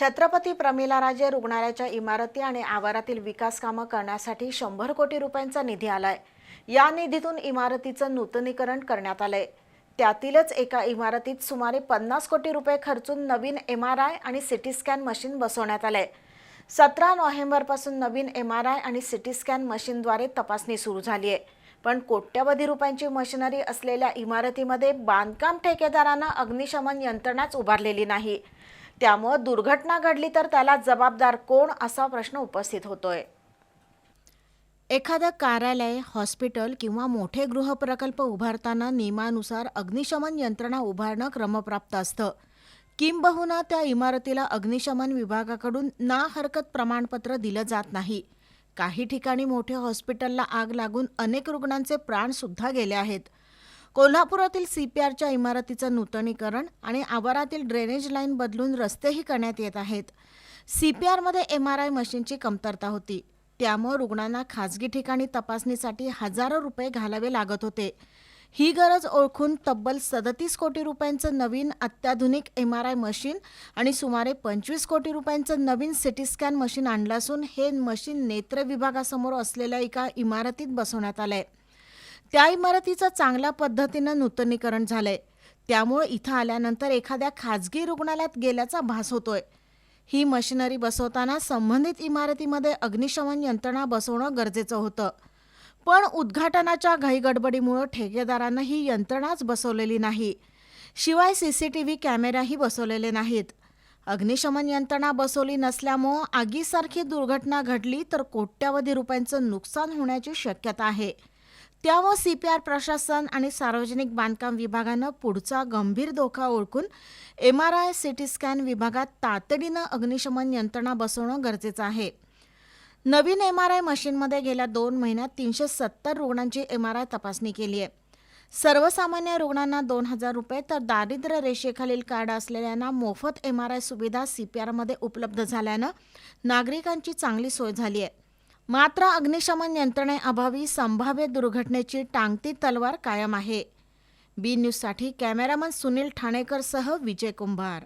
छत्रपती प्रमिलाराजे रुग्णालयाच्या इमारती आणि आवारातील विकास कामं करण्यासाठी शंभर कोटी रुपयांचा निधी आलाय. या निधीतून इमारतीचं नूतनीकरण करण्यात आलंय. त्यातीलच एका इमारतीत सुमारे पन्नास कोटी रुपये खर्चून नवीन एम आर आय आणि सिटी स्कॅन मशीन बसवण्यात आलंय. सतरा नोव्हेंबरपासून नवीन एम आर आय आणि सिटी स्कॅन मशीनद्वारे तपासणी सुरू झाली आहे पण कोट्यवधी रुपयांची मशिनरी असलेल्या इमारतीमध्ये बांधकाम ठेकेदारांना अग्निशमन यंत्रणाच उभारलेली नाही. त्यामुळं दुर्घटना घडली तर त्याला जबाबदार कोण असा प्रश्न उपस्थित होतोय. एखादं कार्यालय हॉस्पिटल किंवा मोठे गृहप्रकल्प उभारताना नियमानुसार अग्निशमन यंत्रणा उभारणं क्रमप्राप्त असतं. किंबहुना त्या इमारतीला अग्निशमन विभागाकडून ना हरकत प्रमाणपत्र दिलं जात नाही. काही ठिकाणी मोठ्या हॉस्पिटलला आग लागून अनेक रुग्णांचे प्राणसुद्धा गेले आहेत. कोल्हापुरातील सीपीआरच्या इमारतीचं नूतनीकरण आणि आवारातील ड्रेनेज लाईन बदलून रस्तेही करण्यात येत आहेत. सीपीआरमध्ये एम आर आय मशीनची कमतरता होती. त्यामुळे रुग्णांना खाजगी ठिकाणी तपासणीसाठी हजारो रुपये घालावे लागत होते. ही गरज ओळखून तब्बल सदतीस कोटी रुपयांचं नवीन अत्याधुनिक एम आर आय मशीन आणि सुमारे पंचवीस कोटी रुपयांचं नवीन सिटी स्कॅन मशीन आणलं असून हे मशीन नेत्र विभागासमोर असलेल्या एका इमारतीत बसवण्यात आलं आहे त्या इमारतीचं चांगल्या पद्धतीनं नूतनीकरण झालंय. त्यामुळे इथं आल्यानंतर एखाद्या खाजगी रुग्णालयात गेल्याचा भास होतोय. ही मशिनरी बसवताना संबंधित इमारतीमध्ये अग्निशमन यंत्रणा बसवणं गरजेचं होतं. पण उद्घाटनाच्या घाईगडबडीमुळं ठेकेदारानं ही यंत्रणाच बसवलेली नाही. शिवाय सी सी टी व्ही कॅमेराही बसवलेले नाहीत. अग्निशमन यंत्रणा बसवली नसल्यामुळं आगीसारखी दुर्घटना घडली तर कोट्यावधी रुपयांचं नुकसान होण्याची शक्यता आहे. त्यामुळे सी पी आर प्रशासन आणि सार्वजनिक बांधकाम विभागानं पुढचा गंभीर धोका ओळखून M R I C T scan विभागात तातडीनं अग्निशमन यंत्रणा बसवणं गरजेचं आहे. नवीन एम आर आय मशीनमध्ये गेल्या दोन महिन्यात तीनशे सत्तर रुग्णांची एम आर आय तपासणी केली आहे. सर्वसामान्य रुग्णांना दोन हजार रुपये तर दारिद्र्य रेषेखालील कार्ड असलेल्यांना मोफत एम आर आय सुविधा सी पी आरमध्ये उपलब्ध झाल्यानं नागरिकांची चांगली सोय झाली आहे. मात्र अग्निशमन यंत्रणेअभावी संभाव्य दुर्घटनेची टांगती तलवार कायम आहे. बी न्यूजसाठी कॅमेरामन सुनील ठाणेकरसह विजय कुंभार.